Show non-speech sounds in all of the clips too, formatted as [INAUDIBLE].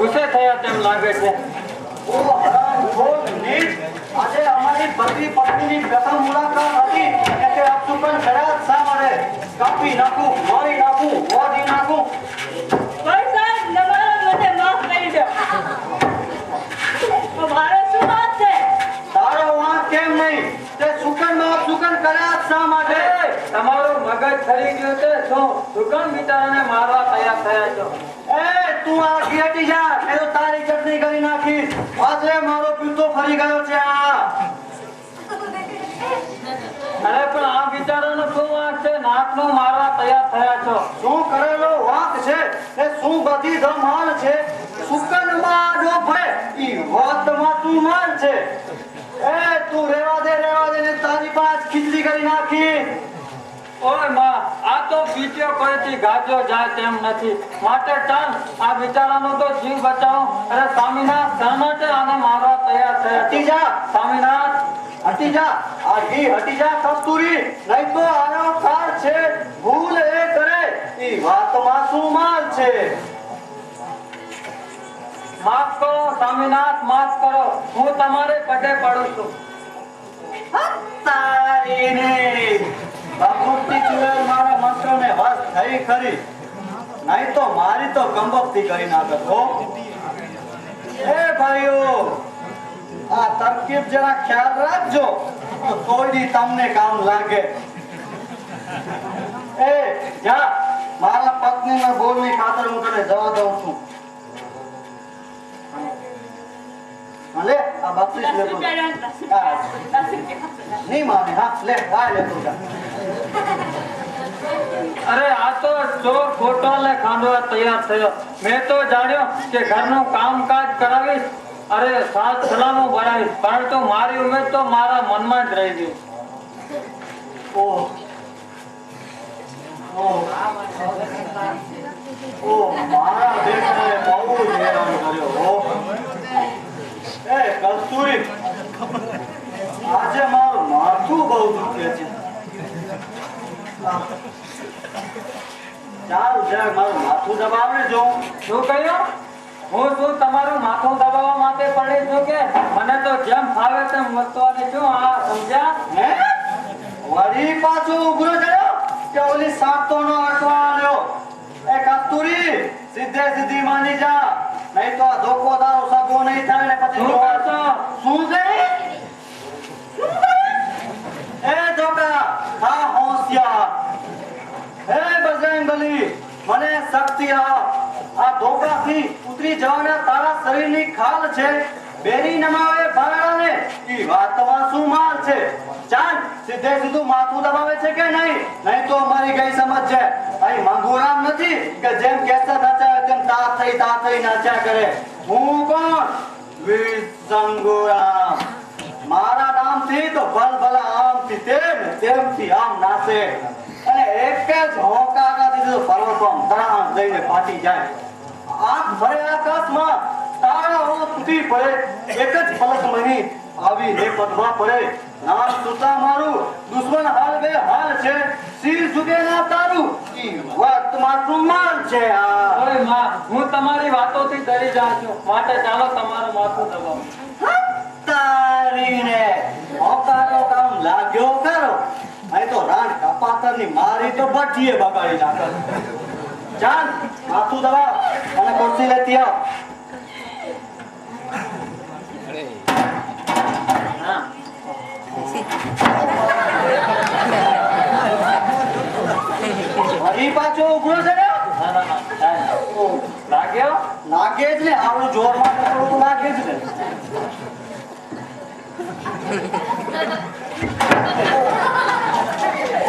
ગુસ્સે થયા તેમ લાગે છે. ઓ નીચ. આજે અમારી પતિ પત્નીની પ્રથમ મુલાકાત હતી એટલે અપશુકન પણ જ શા માટે? કાપી નાખું મારી નાખું વાજી નાખું. ભાઈ સાહેબ નમારા મને માફ કરી દો. તો મારો શું વાત છે? તારો વાંક કેમ નહીં? તે શુકનમાં અપશુકન કર્યા જ શા માટે એ, મગજ ખરી ગયો છે. શું? દુકાન બિચારાને મારવા તૈયાર થયા છો. એ તું આ ઘેટી જા. કરી નાખી. આજે મારો પિતો ફરી ગયો છે અરે, પણ આ બિચારાનો શું વાંક છે? નાકનું મારવા તૈયાર થયા છો. શું કરેલો વાંક છે? એ શું બધી ધમાલ છે? શુકનમાં જો ભય, ઈ વાતમાં તું માન છે. એ, તું રેવા દે રેવા દે, ને તારી પાંચ ખીચડી કરી નાખી. ઓયમાં આ તો બીજો કોઈથી ગાજો જાય તેમ નથી. માટે ચાલ આ બિચારાનો તો જીવ બચાવો. અરે સ્વામીનાથ માટે આને મારવા તૈયાર છે. હટી જા. સ્વામીનાથ. હટી જા. આ ઘી હટી જા કસ્તુરી નહીં તો આનો સાર છે. ભૂલ એ કરે. ઈ વાતમાં શું માલ છે? માફ કરો સ્વામીનાથ માફ કરો. હું તમારે પગે પડું છું. તારીને પ્રકૃતિ ચુડેલ મારા મંત્રને વશ થઈ ખરી. નહીં તો મારી તો કંબકતી કરી નાખત હો. એ ભાઈઓ આ તરકીબ જરા ખ્યાલ રાખજો તો કોઈ તમને કામ લાગે. એ જા મારા પત્નીના બોલની ખાતર હું તને જવા દઉં છું. લે આ નહીં માને હા લે જા. અરે આ તો ચોર ખોટો ને ખાંડવા તૈયાર થયો. મેં તો જાણ્યો કે ઘરનું કામકાજ કરાવીશ, અરે સાત સલામો બનાવીશ પરંતુ મારી ઉમેદ તો મારા મનમાં જ રહી ગઈ આજે મારું માથું બહુ દુખે છે. ચાલ જરાક મારું માથું દબાવને જો. શું કહ્યું? હું શું તમારું માથું દબાવવા માટે પડી છું કે? મને તો જેમ ફાવે તેમ વસ્તુઓને શું? આ સમજ્યા? હે? વળી પાછો ઉઘરો થયો કે ઓલી સાતો નો અટવા આવ્યો એ કસ્તુરી સીધે સીધી માની જા. નહીં તો આ ધોકો તારો સગો નહીં થાય ને પછી શું છે? શું માથું દબાવે છે કે નહીં નહીં તો અમારી ગઈ સમજ છે અહીં મંગુરામ નથી કે જેમ કેસર હું કોણ વિસંગુરામ મારા નામથી તો ભલભલા આમથી તેમ તેમથી આમ નાસે અને એક જ હોંકારાથી તો પર્વતો આમ ધડામ જઈને ફાટી જાય. આંખ ભરે આકાશમાં તારાઓ તૂટી પડે એક જ પલકમાં મહી આવી ને પદમાં પડે. નાશ સુતા મારું દુશ્મન હાલ બે હાલ છે. શિર ઝુકે ના તારું વાત મારું માલ છે આ. ઓયમાં હું તમારી વાતોથી ડરી જાઉં છું. માટે ચાલો તમારું માથું દબાવો. હોકારો કામ લાગ્યો કરો અહીં તો રાણ કપાતરની મારી તો ભઠ્ઠીએ બગાડી નાખે. ચાલ માથું દવા અને ખુરશી લેતી આવ હા. વળી પાછો ઉભરો છે ને ના ના ના થાય. ઓહ, લાગ્યો લાગે જ ને આવડું જોરમાં પકડું તો લાગે જ ને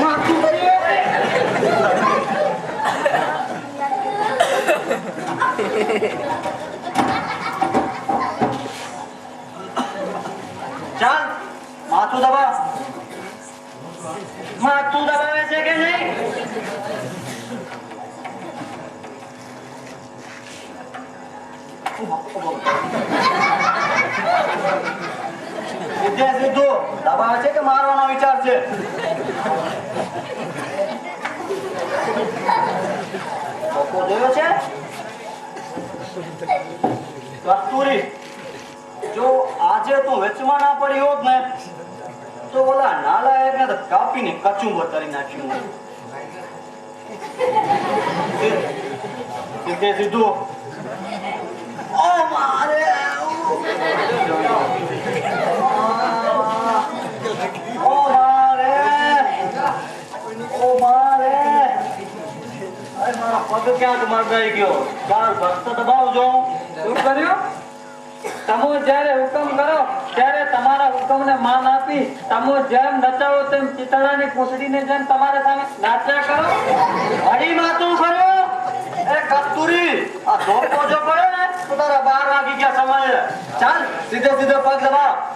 માથું દબાવ. ચાલ માથું દબાવ માથું દબાવે છે કે નહીં સીધે સીધું દબાવે છે કે મારવાનો વિચાર છે? કસ્તુરી, જો આજે તું વેચમાં ના પડી હોત ને, તો ઓલા નાલાયકને તો કાપીને કચુંબર કરી નાખ્યું. સીધે સીધું જેમ નચાવો તેમ ચિતળાની પૂંછડીને જેમ તમારા સામે નાચ્યા કરો. હરી માતું કર્યો એ કસ્તુરી ને બાર વાગી ગયા સમય ચાલ, સીધે સીધે પગ દબાવ.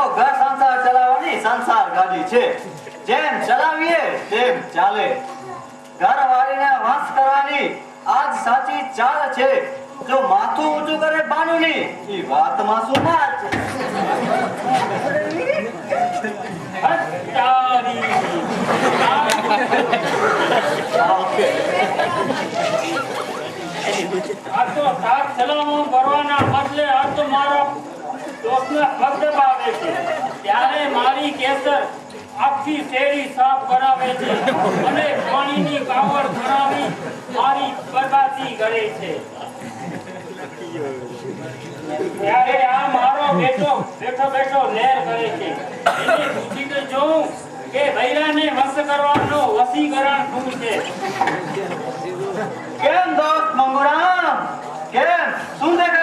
તો ઘર સંસાર ચલાવવાની સંસાર ગાડી છે. જેમ ચલાવીએ, તેમ ચાલે. ઘરવાળીને કરવાની આજ સાચી ચાલ છે. જો માથું ઊંચું કરે બાનુની, ઈ વાતમાં શું વાત સલામો કરવાના બદલે આ મારો બેઠો બેઠો કરે છે. એને જોઉં કે વશ કરવાનો વસીકરણ શું છે? કેમ દોસ્ત મંગુરામ? કેમ? શું દેખાય?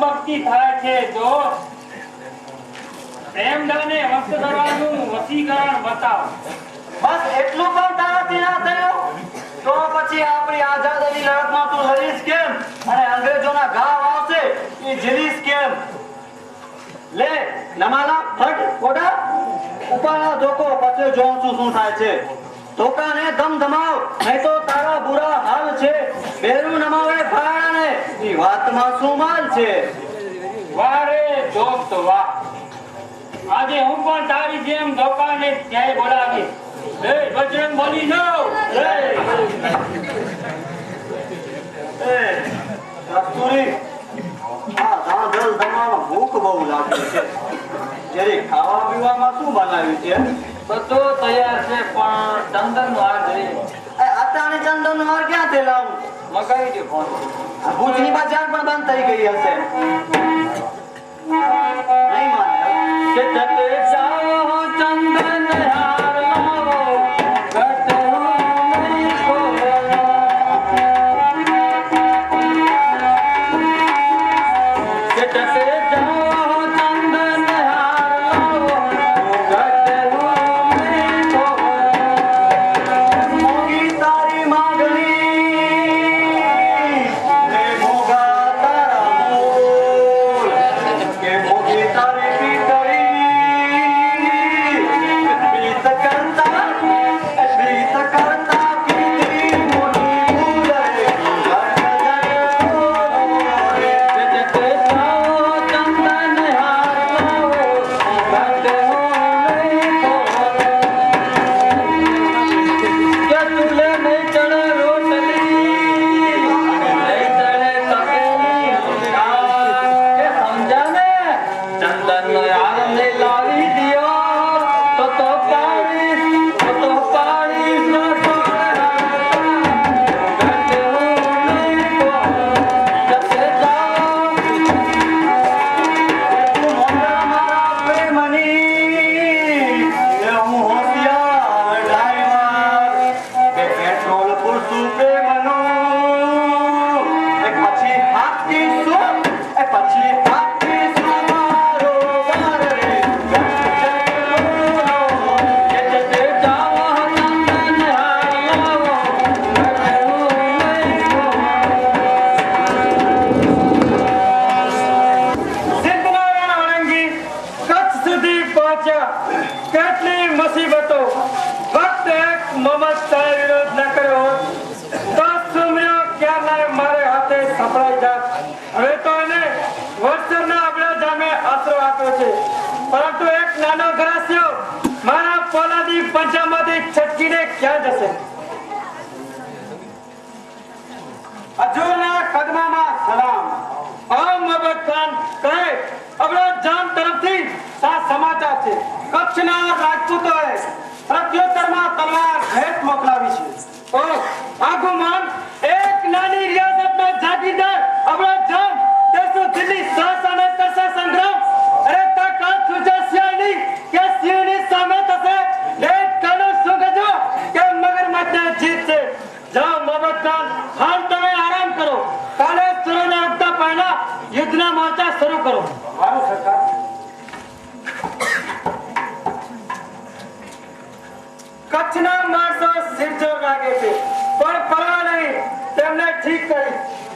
તો કંબકતી થાય છે દોસ્ત પ્રેમદાને વસ્ત કરવાનું વસીકરણ બતાવ. બસ એટલું પણ તારાથી ના થયું? તો પછી આપણી આઝાદીની લડતમાં તું લડીશ કેમ? અને અંગ્રેજોના ઘા આવશે એ ઝીલીશ કેમ? લે, નમાલા, ફટ કોડા ઉપાડા ધોકો, પછી જોઉં છું શું થાય છે. ધોકાને ધમ ધમાવ, નહીં તો તારા બુરા હાલ છે. બેરું નમાવે ભાડાને. એ વાતમાં શું છે. વારે દોસ્ત વાહ. આજે હું પણ તારી જેમ દોકાને ક્યાંય બોલાવી એ બજરંગ બોલી નો એ ધમાનો ભૂખ બહુ લાગે છે. જરી ખાવા પીવામાં શું બનાવ્યું છે? બધું તૈયાર છે, પણ ચંદન જોઈએ એ અટાણે ચંદન હાર ક્યાંથી લાવું? મગાવી દે ફોન. ભુજની બજાર પણ બંધ થઈ ગઈ હશે. નહીં માને. કે કચ્છના રાજપૂતોએ પ્રત્યુત્તરમાં તલવાર ભેટ મોકલાવી છે. ઓ આગુમાન એક નાની રિયાસતનો જાગીરદાર આપણો જામ દેશો દિલ્હી શાસન કરશે સંગ્રામ? અરે તાકાત સુજે સિયાની કે સિયાની સામે થશે? લેટ કાનો સુગજો કે કે મગરમચ્છને જીતશે. જાઓ મોહમ્મદ હાલ તમે આરામ કરો. કાલે સુરને આપતા પહેલા યુદ્ધના મોરચા શરૂ કરો સારું સરકાર કચ્છના માણસો સિરજોર લાગે છે પણ પરવા નહીં તેમને ઠીક કરી.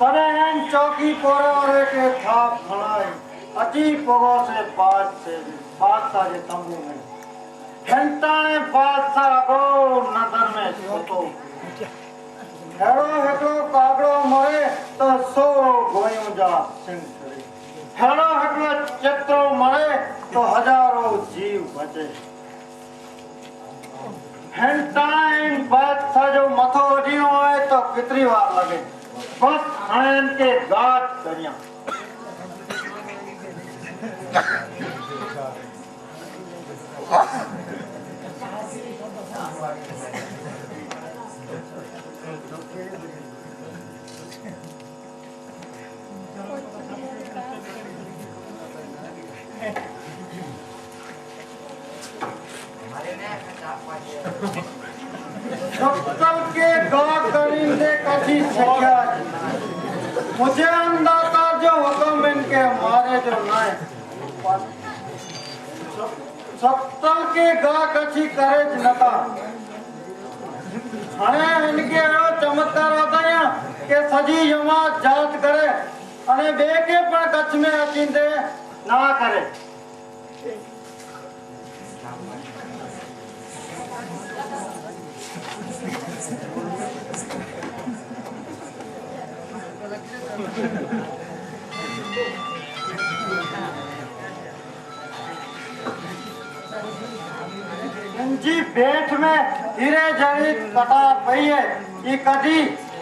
पढ़ेन चौकी पड़े के था फलाए अति पगो से बात जे तंबू में घंटा ने गो नजर में सोतो हेलो हेलो कागड़ो मरे तो सो गोयू जा सिंह हेलो हेलो चित्रो मरे तो हजारों जीव बचे हैंड टाइम बस जो मथो अजीनो है तो कितनी बार लगे बस हैंड के गाज दरिया शक्कल के गा करिंदे कभी सकिया मुझे अंदाजा जो हुक्म इनके मारे जो नाय सत्तल के गा कछी करे ज नता અને એનકે એવો ચમત્કાર હતા કે સજી જમાત જાત કરે અને બે કે પણ કચ્છ में અચિંતે ના કરે इनकी पेट में हीरे जड़ी कटा पई है ये कटी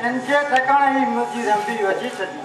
इनके ठिकाने ही मुझी रंबी वची सजी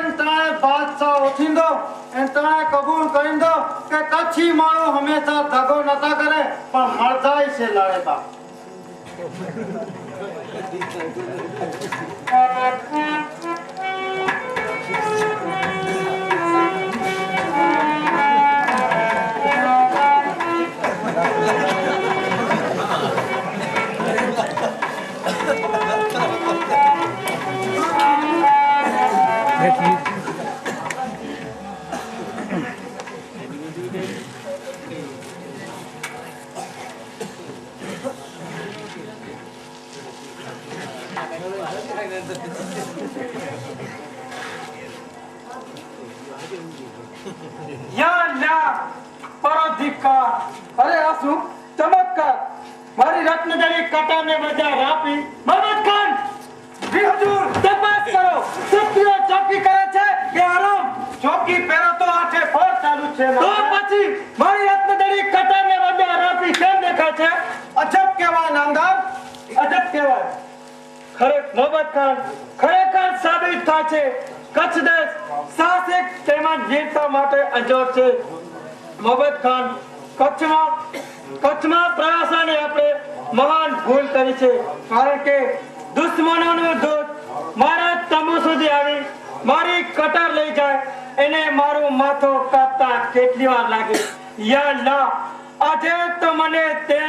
જેમ તાણે બાદશાહ ઓછીંદો એમ તાણે કબૂલ કરીંદો કે કચ્છી માણો હંમેશા ધગો નતા કરે પણ મળતાય છે [LAUGHS] લડેતા યા કારણ કે દુશ્મનોનું દૂત મારા તંબુ સુધી આવી, મારી કટાર લઈ જાય. એને મારું માથું કાપતા કેટલી વાર લાગે? યા અલ્લાહ, આજે તો મને તે